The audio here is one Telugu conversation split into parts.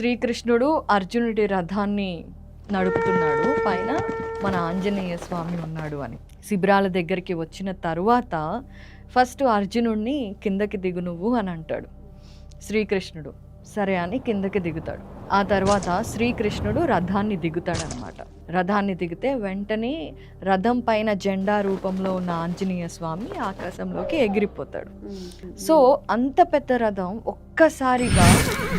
శ్రీకృష్ణుడు అర్జునుడి రథాన్ని నడుపుతున్నాడు. పైన మన ఆంజనేయ స్వామి ఉన్నాడు అని. శిబిరాల దగ్గరికి వచ్చిన తరువాత ఫస్ట్ అర్జునుడిని కిందకి దిగు నువ్వు అని అంటాడు శ్రీకృష్ణుడు. సరే అని కిందకి దిగుతాడు. ఆ తర్వాత శ్రీకృష్ణుడు రథాన్ని దిగుతాడనమాట. రథాన్ని దిగితే వెంటనే రథం పైన జెండా రూపంలో ఉన్న ఆంజనేయ స్వామి ఆకాశంలోకి ఎగిరిపోతాడు. సో అంత పెద్ద రథం ఒక్కసారిగా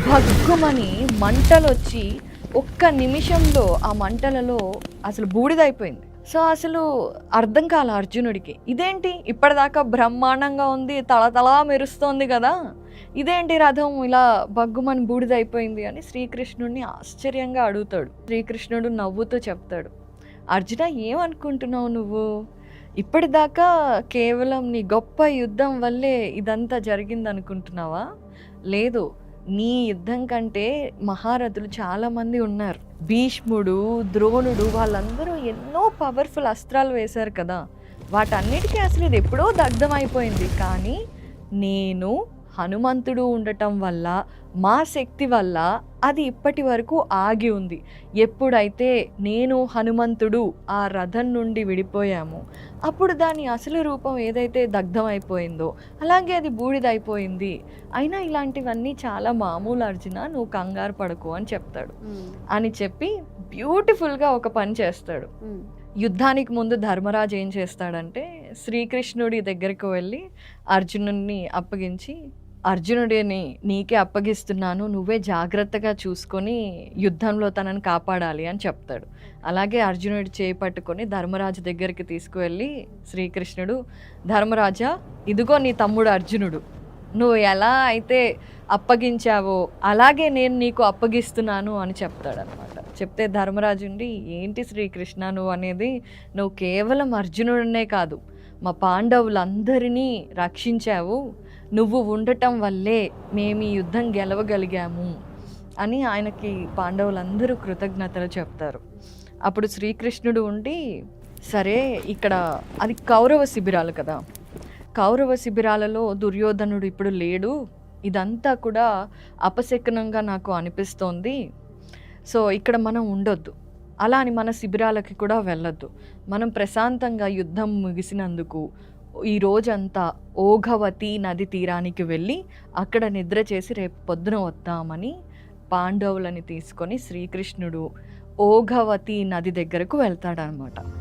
భగ్గుమని మంటలు వచ్చి ఒక్క నిమిషంలో ఆ మంటలలో అసలు బూడిదైపోయింది. సో అసలు అర్థం కాల అర్జునుడికి. ఇదేంటి? ఇప్పటిదాకా బ్రహ్మాండంగా ఉంది తలతలా మెరుస్తోంది కదా? ఇదేంటి రథం ఇలా బగ్గుమని బూడిదైపోయింది అని శ్రీకృష్ణుడిని ఆశ్చర్యంగా అడుగుతాడు. శ్రీకృష్ణుడు నవ్వుతూ చెప్తాడు అర్జున ఏమనుకుంటున్నావు నువ్వు? ఇప్పటిదాకా కేవలం నీ గొప్ప యుద్ధం వల్లే ఇదంతా జరిగిందనుకుంటున్నావా? లేదు నీ యుద్ధం కంటే మహారథులు చాలామంది ఉన్నారు. భీష్ముడు ద్రోణుడు వాళ్ళందరూ ఎన్నో పవర్ఫుల్ అస్త్రాలు వేశారు కదా. వాటన్నిటికీ అసలు ఇది ఎప్పుడో దగ్ధమైపోయింది. అయిపోయింది కానీ నేను హనుమంతుడు ఉండటం వల్ల మా శక్తి వల్ల అది ఇప్పటి వరకు ఆగి ఉంది. ఎప్పుడైతే నేను హనుమంతుడు ఆ రథం నుండి విడిపోయాము అప్పుడు దాని అసలు రూపం ఏదైతే దగ్ధం అయిపోయిందో అలాగే అది బూడిదైపోయింది. అయినా ఇలాంటివన్నీ చాలా మామూలు అర్జున నువ్వు కంగారు పడకు అని చెప్తాడు. అని చెప్పి బ్యూటిఫుల్గా ఒక పని చేస్తాడు. యుద్ధానికి ముందు ధర్మరాజు ఏం చేస్తాడంటే శ్రీకృష్ణుడి దగ్గరికి వెళ్ళి అర్జునుడిని అప్పగించి అర్జునుడిని నీకే అప్పగిస్తున్నాను నువ్వే జాగ్రత్తగా చూసుకొని యుద్ధంలో తనని కాపాడాలి అని చెప్తాడు. అలాగే అర్జునుడు చేపట్టుకొని ధర్మరాజు దగ్గరికి తీసుకువెళ్ళి శ్రీకృష్ణుడు ధర్మరాజా ఇదిగో నీ తమ్ముడు అర్జునుడు. నువ్వు ఎలా అయితే అప్పగించావో అలాగే నేను నీకు అప్పగిస్తున్నాను అని చెప్తాడనమాట చెప్తే ధర్మరాజుండి ఏంటి శ్రీకృష్ణ నువ్వు అనేది నువ్వు కేవలం అర్జునుడినే కాదు మా పాండవులందరినీ రక్షించావు. నువ్వు ఉండటం వల్లే మేము ఈ యుద్ధం గెలవగలిగాము అని ఆయనకి పాండవులందరూ కృతజ్ఞతలు చెప్తారు. అప్పుడు శ్రీకృష్ణుడు ఉండి సరే ఇక్కడ అది కౌరవ శిబిరాలు కదా. కౌరవ శిబిరాలలో దుర్యోధనుడు ఇప్పుడు లేడు. ఇదంతా కూడా అపశకునంగా నాకు అనిపిస్తోంది. సో ఇక్కడ మనం ఉండొద్దు. అలా అని మన శిబిరాలకి కూడా వెళ్ళొద్దు. మనం ప్రశాంతంగా యుద్ధం ముగిసినందుకు ఈ రోజంతా ఓఘవతి నది తీరానికి వెళ్ళి అక్కడ నిద్ర చేసి రేపు పొద్దున వద్దామని పాండవులని తీసుకొని శ్రీకృష్ణుడు ఓఘవతి నది దగ్గరకు వెళ్తాడనమాట.